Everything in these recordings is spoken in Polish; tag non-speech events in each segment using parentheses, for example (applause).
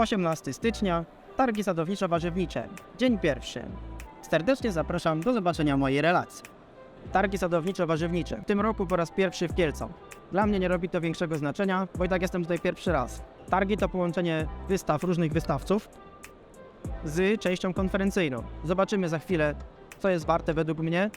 18 stycznia, targi sadowniczo-warzywnicze, dzień pierwszy. Serdecznie zapraszam do zobaczenia mojej relacji. Targi sadowniczo-warzywnicze, w tym roku po raz pierwszy w Kielcach. Dla mnie nie robi to większego znaczenia, bo i tak jestem tutaj pierwszy raz. Targi to połączenie wystaw różnych wystawców z częścią konferencyjną. Zobaczymy za chwilę, co jest warte według mnie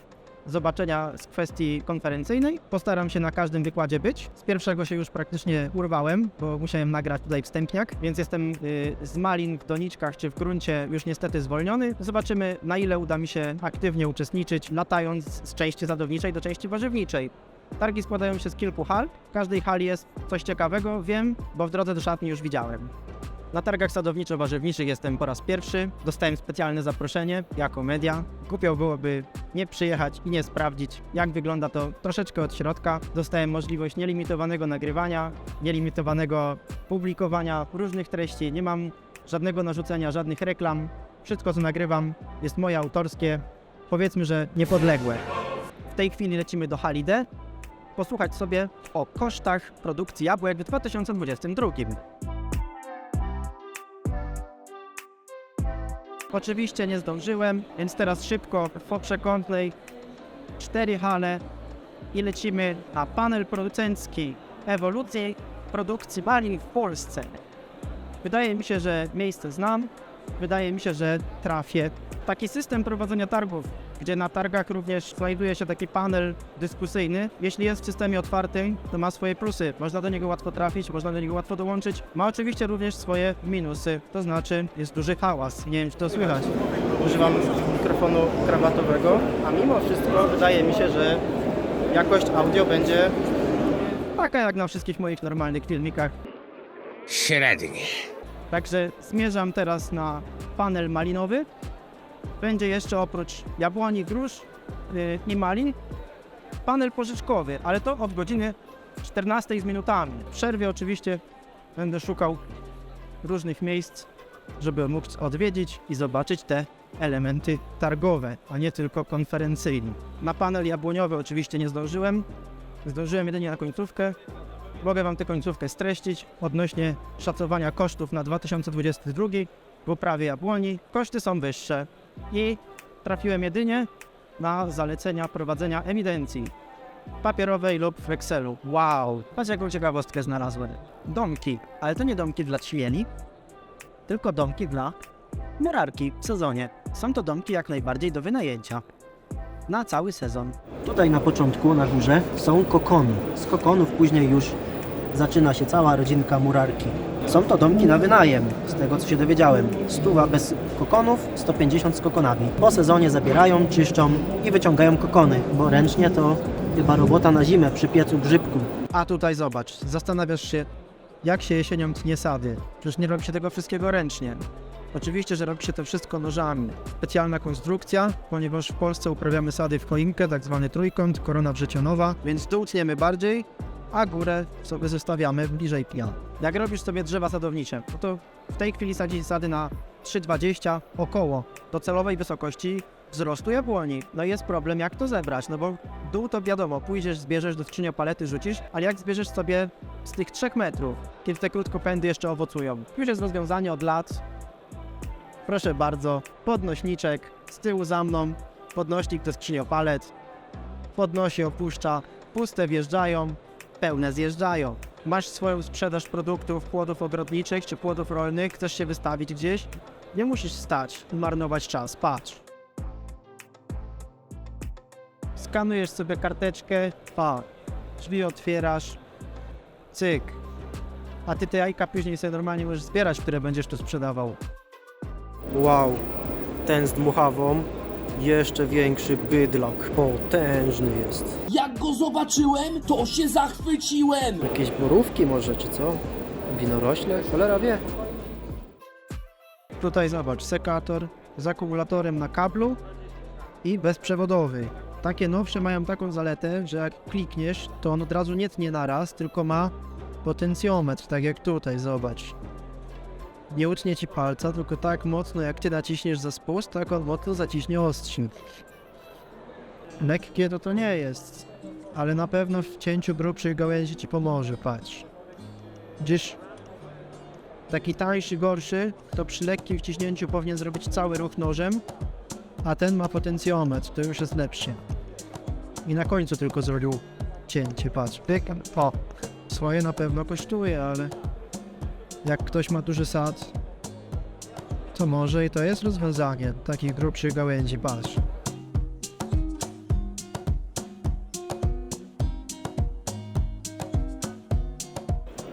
zobaczenia z kwestii konferencyjnej. Postaram się na każdym wykładzie być. Z pierwszego się już praktycznie urwałem, bo musiałem nagrać tutaj wstępniak, więc jestem y, z malin w doniczkach czy w gruncie już niestety zwolniony. Zobaczymy, na ile uda mi się aktywnie uczestniczyć, latając z części zadowniczej do części warzywniczej. Targi składają się z kilku hal. W każdej hali jest coś ciekawego, wiem, bo w drodze do szatni już widziałem. Na targach sadowniczo-warzywniczych jestem po raz pierwszy. Dostałem specjalne zaproszenie jako media. Głupio byłoby nie przyjechać i nie sprawdzić, jak wygląda to troszeczkę od środka. Dostałem możliwość nielimitowanego nagrywania, nielimitowanego publikowania różnych treści. Nie mam żadnego narzucenia, żadnych reklam. Wszystko, co nagrywam, jest moje autorskie, powiedzmy, że niepodległe. W tej chwili lecimy do hali D. Posłuchać sobie o kosztach produkcji jabłek w 2022. Oczywiście nie zdążyłem, więc teraz szybko po przekątnej cztery hale i lecimy na panel producencki ewolucji produkcji malin w Polsce. Wydaje mi się, że miejsce znam, wydaje mi się, że trafię. Taki system prowadzenia targów, gdzie na targach również znajduje się taki panel dyskusyjny. Jeśli jest w systemie otwartym, to ma swoje plusy. Można do niego łatwo trafić, można do niego łatwo dołączyć. Ma oczywiście również swoje minusy, to znaczy jest duży hałas. Nie wiem, czy to słychać. Używam mikrofonu krawatowego, a mimo wszystko wydaje mi się, że jakość audio będzie taka jak na wszystkich moich normalnych filmikach. Średnie. Także zmierzam teraz na panel malinowy. Będzie jeszcze oprócz jabłoni, grusz yy, i malin panel pożyczkowy, ale to od godziny 14 z minutami. W przerwie oczywiście będę szukał różnych miejsc, żeby mógł odwiedzić i zobaczyć te elementy targowe, a nie tylko konferencyjne. Na panel jabłoniowy oczywiście nie zdążyłem. Zdążyłem jedynie na końcówkę. Mogę Wam tę końcówkę streścić odnośnie szacowania kosztów na 2022 w uprawie jabłoni. Koszty są wyższe i trafiłem jedynie na zalecenia prowadzenia ewidencji papierowej lub w Excelu. Wow! Patrz jaką ciekawostkę znalazłem. Domki, ale to nie domki dla ćwieli, tylko domki dla murarki w sezonie. Są to domki jak najbardziej do wynajęcia. Na cały sezon. Tutaj na początku, na górze, są kokony. Z kokonów później już zaczyna się cała rodzinka murarki. Są to domki na wynajem, z tego co się dowiedziałem. Stuwa bez kokonów, 150 z kokonami. Po sezonie zabierają, czyszczą i wyciągają kokony, bo ręcznie to chyba robota na zimę przy piecu grzybku. A tutaj zobacz, zastanawiasz się, jak się jesienią tnie sady. Przecież nie robi się tego wszystkiego ręcznie. Oczywiście, że robi się to wszystko nożami. Specjalna konstrukcja, ponieważ w Polsce uprawiamy sady w choinkę, tak zwany trójkąt, korona wrzecionowa, więc dół tniemy bardziej, a górę sobie zostawiamy bliżej pnia. Jak robisz sobie drzewa sadownicze, no to w tej chwili sadzić sady na 3,20 około docelowej wysokości wzrostu jabłoni. No i jest problem, jak to zebrać, no bo dół to wiadomo, pójdziesz, zbierzesz do skrzyniopalety, rzucisz, ale jak zbierzesz sobie z tych 3 metrów, kiedy te krótkopędy jeszcze owocują? Już jest rozwiązanie od lat. Proszę bardzo, podnośniczek z tyłu za mną, podnośnik to skrzyniopalec, podnosi, opuszcza, puste wjeżdżają, pełne zjeżdżają. Masz swoją sprzedaż produktów, płodów ogrodniczych czy płodów rolnych, chcesz się wystawić gdzieś? Nie musisz stać i marnować czas, patrz. Skanujesz sobie karteczkę, pa, drzwi otwierasz, cyk. A ty te jajka później sobie normalnie możesz zbierać, które będziesz tu sprzedawał. Wow, ten z dmuchawą, jeszcze większy bydlak, potężny jest. Jak go zobaczyłem, to się zachwyciłem! Jakieś borówki może, czy co? Winorośle? Cholera wie. Tutaj zobacz, sekator z akumulatorem na kablu i bezprzewodowy. Takie nowsze mają taką zaletę, że jak klikniesz, to on od razu nie tnie naraz, tylko ma potencjometr, tak jak tutaj, zobacz. Nie utnie ci palca, tylko tak mocno jak ty naciśniesz za spust, tak on mocno zaciśnie ostrzyk. Lekkie to to nie jest, ale na pewno w cięciu grubszych gałęzi ci pomoże, patrz. Gdzieś Taki tańszy, gorszy, to przy lekkim wciśnięciu powinien zrobić cały ruch nożem, a ten ma potencjometr, to już jest lepszy. I na końcu tylko zrobił cięcie, patrz, pyk, o. Swoje na pewno kosztuje, ale jak ktoś ma duży sad, to może i to jest rozwiązanie takich grubszych gałęzi, patrz.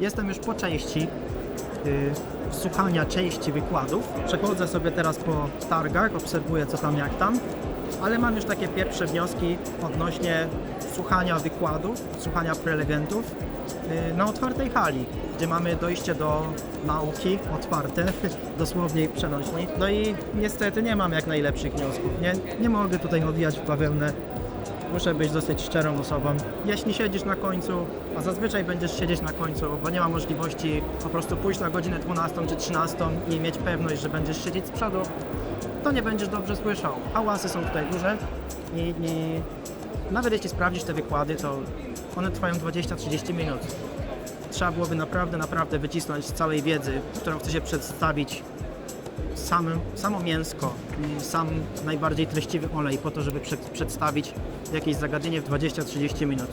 Jestem już po części y, słuchania części wykładów. Przechodzę sobie teraz po targach, obserwuję co tam jak tam, ale mam już takie pierwsze wnioski odnośnie słuchania wykładów, słuchania prelegentów y, na otwartej hali, gdzie mamy dojście do nauki otwarte, (laughs) dosłownie i przenośni. No i niestety nie mam jak najlepszych wniosków. Nie, nie mogę tutaj odwijać w bawełnę Muszę być dosyć szczerą osobą. Jeśli siedzisz na końcu, a zazwyczaj będziesz siedzieć na końcu, bo nie ma możliwości po prostu pójść na godzinę 12 czy 13 i mieć pewność, że będziesz siedzieć z przodu, to nie będziesz dobrze słyszał. Hałasy są tutaj duże i, i nawet jeśli sprawdzisz te wykłady, to one trwają 20-30 minut. Trzeba byłoby naprawdę, naprawdę wycisnąć z całej wiedzy, którą chce się przedstawić samo mięsko sam najbardziej treściwy olej po to, żeby przed, przedstawić jakieś zagadnienie w 20-30 minut.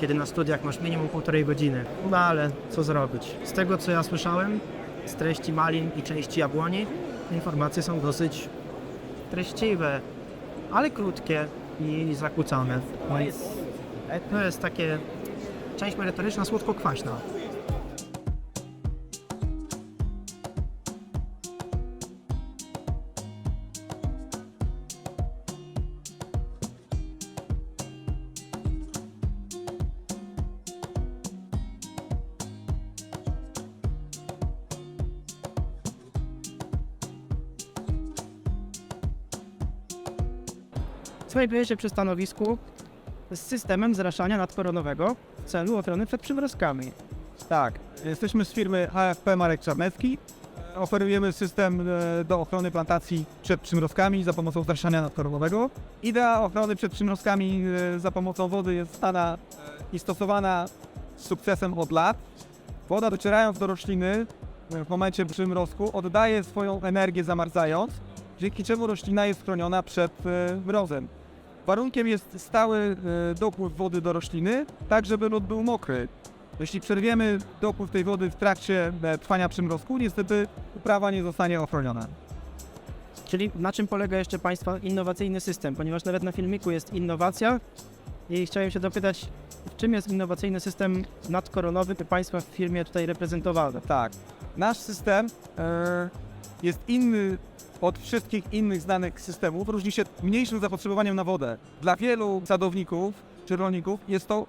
Kiedy na studiach masz minimum półtorej godziny. No ale co zrobić? Z tego co ja słyszałem, z treści malin i części jabłoni, informacje są dosyć treściwe, ale krótkie i zakłócone. I to jest takie część merytoryczna, słodko-kwaśna. Znajduje się przy stanowisku z systemem zraszania nadkoronowego w celu ochrony przed przymrozkami. Tak, jesteśmy z firmy AFP Marek Czarnecki. Oferujemy system e, do ochrony plantacji przed przymrozkami za pomocą zraszania nadkoronowego. Idea ochrony przed przymrozkami e, za pomocą wody jest stana e, i stosowana z sukcesem od lat. Woda docierając do rośliny e, w momencie przymrozku oddaje swoją energię zamarzając, dzięki czemu roślina jest chroniona przed e, mrozem. Warunkiem jest stały e, dopływ wody do rośliny, tak żeby lód był mokry. Jeśli przerwiemy dopływ tej wody w trakcie e, trwania przymrozku, niestety uprawa nie zostanie ochroniona. Czyli na czym polega jeszcze Państwa innowacyjny system? Ponieważ nawet na filmiku jest innowacja i chciałem się dopytać, w czym jest innowacyjny system nadkoronowy Państwa w firmie tutaj reprezentowany? Tak, nasz system jest inny od wszystkich innych znanych systemów. Różni się mniejszym zapotrzebowaniem na wodę. Dla wielu sadowników czy rolników jest to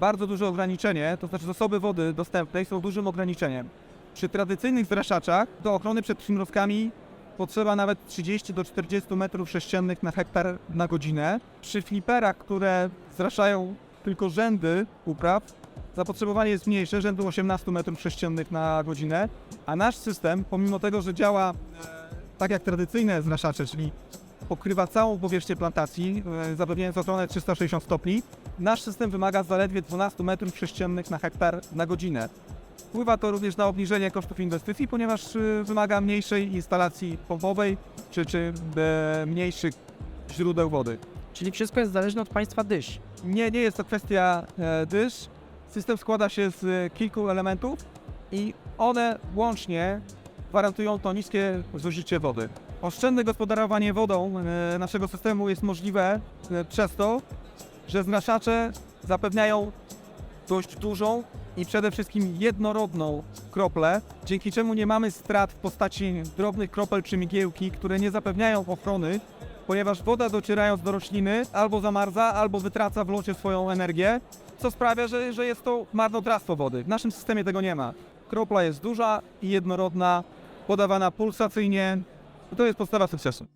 bardzo duże ograniczenie, to znaczy zasoby wody dostępnej są dużym ograniczeniem. Przy tradycyjnych zraszaczach do ochrony przed przymrozkami potrzeba nawet 30 do 40 metrów sześciennych na hektar na godzinę. Przy fliperach, które zraszają tylko rzędy upraw, zapotrzebowanie jest mniejsze, rzędu 18 metrów sześciennych na godzinę, a nasz system, pomimo tego, że działa e, tak jak tradycyjne zraszacze, czyli pokrywa całą powierzchnię plantacji, zapewniając ochronę 360 stopni, nasz system wymaga zaledwie 12 metrów sześciennych na hektar na godzinę. Wpływa to również na obniżenie kosztów inwestycji, ponieważ e, wymaga mniejszej instalacji pompowej czy, czy e, mniejszych źródeł wody. Czyli wszystko jest zależne od Państwa dysz. Nie, nie jest to kwestia e, dysz. System składa się z kilku elementów i one łącznie gwarantują to niskie zużycie wody. Oszczędne gospodarowanie wodą e, naszego systemu jest możliwe e, przez to, że znaszacze zapewniają dość dużą i przede wszystkim jednorodną kroplę, dzięki czemu nie mamy strat w postaci drobnych kropel czy migiełki, które nie zapewniają ochrony, ponieważ woda docierając do rośliny albo zamarza, albo wytraca w locie swoją energię, co sprawia, że, że jest to marnotrawstwo wody. W naszym systemie tego nie ma. Kropla jest duża i jednorodna, podawana pulsacyjnie. To jest podstawa sukcesu.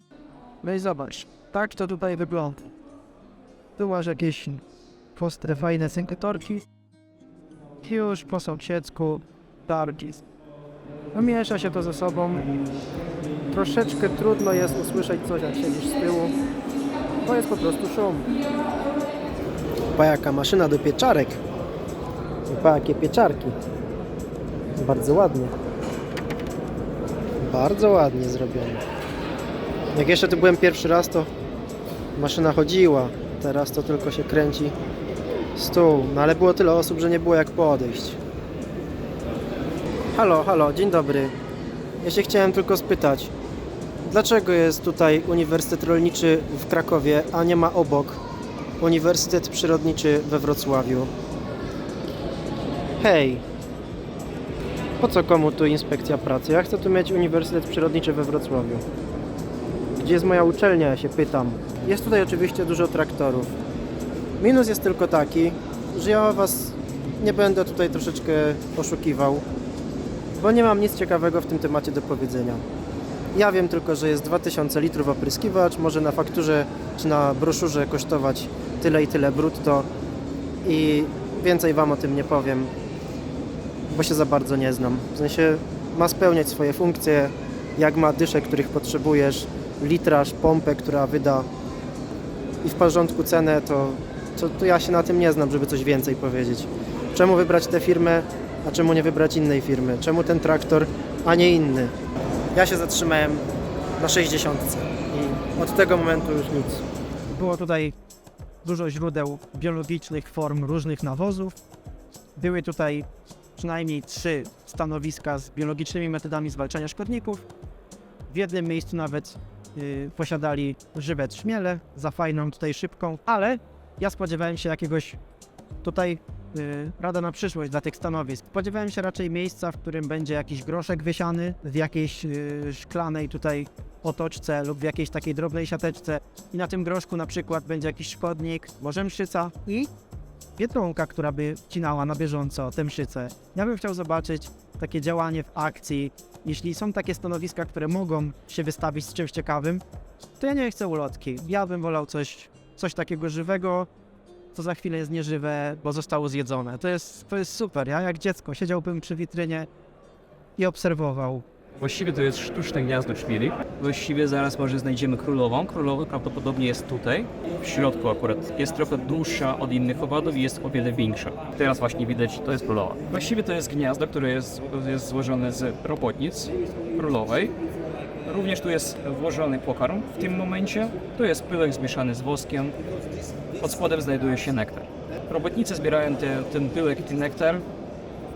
No i zobacz, tak to tutaj wygląda. Tu masz jakieś postre, fajne synketorki. I już po sąsiedzku targi. Miesza się to ze sobą. Troszeczkę trudno jest usłyszeć coś, jak siedzisz z tyłu. To jest po prostu szum. Pa jaka maszyna do pieczarek. Pa jakie pieczarki. Bardzo ładnie. Bardzo ładnie zrobione. Jak jeszcze tu byłem pierwszy raz, to maszyna chodziła. Teraz to tylko się kręci stół. No ale było tyle osób, że nie było jak podejść. Halo, halo, dzień dobry. Ja się chciałem tylko spytać, dlaczego jest tutaj Uniwersytet Rolniczy w Krakowie, a nie ma obok Uniwersytet Przyrodniczy we Wrocławiu? Hej, po co komu tu inspekcja pracy? Ja chcę tu mieć Uniwersytet Przyrodniczy we Wrocławiu. Gdzie jest moja uczelnia, ja się pytam. Jest tutaj oczywiście dużo traktorów. Minus jest tylko taki, że ja was nie będę tutaj troszeczkę oszukiwał, bo nie mam nic ciekawego w tym temacie do powiedzenia. Ja wiem tylko, że jest 2000 litrów opryskiwacz, może na fakturze czy na broszurze kosztować tyle i tyle brutto i więcej wam o tym nie powiem, bo się za bardzo nie znam. W sensie ma spełniać swoje funkcje, jak ma dyszek, których potrzebujesz, litraż, pompę, która wyda i w porządku cenę, to, to, to ja się na tym nie znam, żeby coś więcej powiedzieć. Czemu wybrać tę firmę, a czemu nie wybrać innej firmy? Czemu ten traktor, a nie inny? Ja się zatrzymałem na 60 i od tego momentu już nic. Było tutaj dużo źródeł biologicznych form różnych nawozów. Były tutaj przynajmniej trzy stanowiska z biologicznymi metodami zwalczania szkodników. W jednym miejscu nawet y, posiadali żywe trzmiele za fajną tutaj szybką, ale ja spodziewałem się jakiegoś tutaj y, rada na przyszłość dla tych stanowisk. Spodziewałem się raczej miejsca, w którym będzie jakiś groszek wysiany w jakiejś y, szklanej tutaj otoczce lub w jakiejś takiej drobnej siateczce i na tym groszku na przykład będzie jakiś szkodnik, może mszyca i biedronka, która by wcinała na bieżąco tę mszycę. Ja bym chciał zobaczyć takie działanie w akcji. Jeśli są takie stanowiska, które mogą się wystawić z czymś ciekawym, to ja nie chcę ulotki. Ja bym wolał coś, coś takiego żywego, co za chwilę jest nieżywe, bo zostało zjedzone. To jest, to jest super. Ja jak dziecko siedziałbym przy witrynie i obserwował. Właściwie to jest sztuczne gniazdo ćwili. Właściwie zaraz może znajdziemy królową. Królowa prawdopodobnie jest tutaj. W środku akurat jest trochę dłuższa od innych owadów i jest o wiele większa. Teraz właśnie widać, to jest królowa. Właściwie to jest gniazdo, które jest, jest złożone z robotnic królowej. Również tu jest włożony pokarm w tym momencie. To jest pyłek zmieszany z woskiem. Pod spodem znajduje się nektar. Robotnice zbierają te, ten pyłek i ten nektar,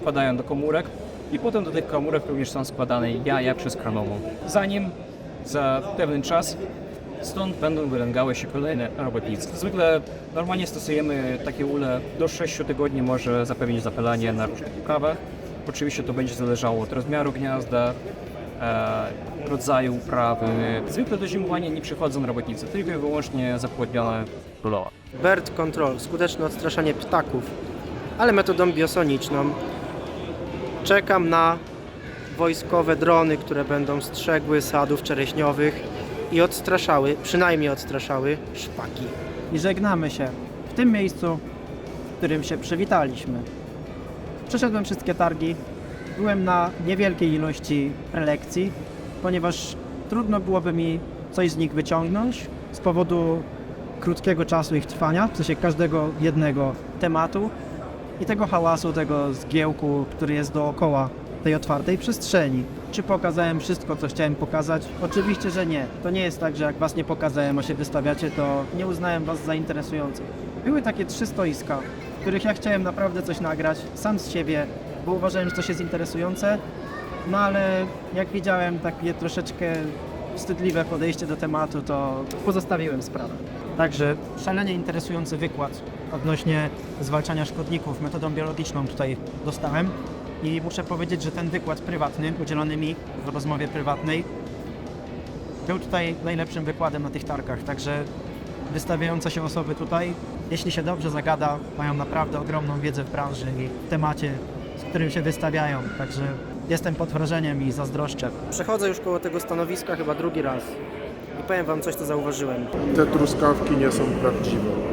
wkładają do komórek i potem do tych komórek również są składane jaja przez kranową. Zanim za pewien czas stąd będą wylęgały się kolejne robotnice. Zwykle normalnie stosujemy takie ule do 6 tygodni może zapewnić zapylanie na różnych uprawach. Oczywiście to będzie zależało od rozmiaru gniazda, e, rodzaju uprawy. Zwykle do zimowania nie przychodzą robotnicy, tylko i wyłącznie zapłodnione królowa. Bird Control, skuteczne odstraszanie ptaków, ale metodą biosoniczną. Czekam na wojskowe drony, które będą strzegły sadów czereśniowych i odstraszały, przynajmniej odstraszały szpaki. i żegnamy się w tym miejscu, w którym się przywitaliśmy. Przeszedłem wszystkie targi, byłem na niewielkiej ilości prelekcji, ponieważ trudno byłoby mi coś z nich wyciągnąć z powodu krótkiego czasu ich trwania, w sensie każdego jednego tematu i tego hałasu, tego zgiełku, który jest dookoła tej otwartej przestrzeni. Czy pokazałem wszystko, co chciałem pokazać? Oczywiście, że nie. To nie jest tak, że jak was nie pokazałem, a się wystawiacie, to nie uznałem was za interesujących. Były takie trzy stoiska, w których ja chciałem naprawdę coś nagrać, sam z siebie, bo uważałem, że coś jest interesujące, no ale jak widziałem takie troszeczkę wstydliwe podejście do tematu, to pozostawiłem sprawę. Także szalenie interesujący wykład odnośnie zwalczania szkodników metodą biologiczną tutaj dostałem. I muszę powiedzieć, że ten wykład prywatny, udzielony mi w rozmowie prywatnej, był tutaj najlepszym wykładem na tych targach. Także wystawiające się osoby tutaj, jeśli się dobrze zagada, mają naprawdę ogromną wiedzę w branży i w temacie, z którym się wystawiają. Także jestem pod wrażeniem i zazdroszczę. Przechodzę już koło tego stanowiska chyba drugi raz i powiem wam coś, co zauważyłem. Te truskawki nie są prawdziwe.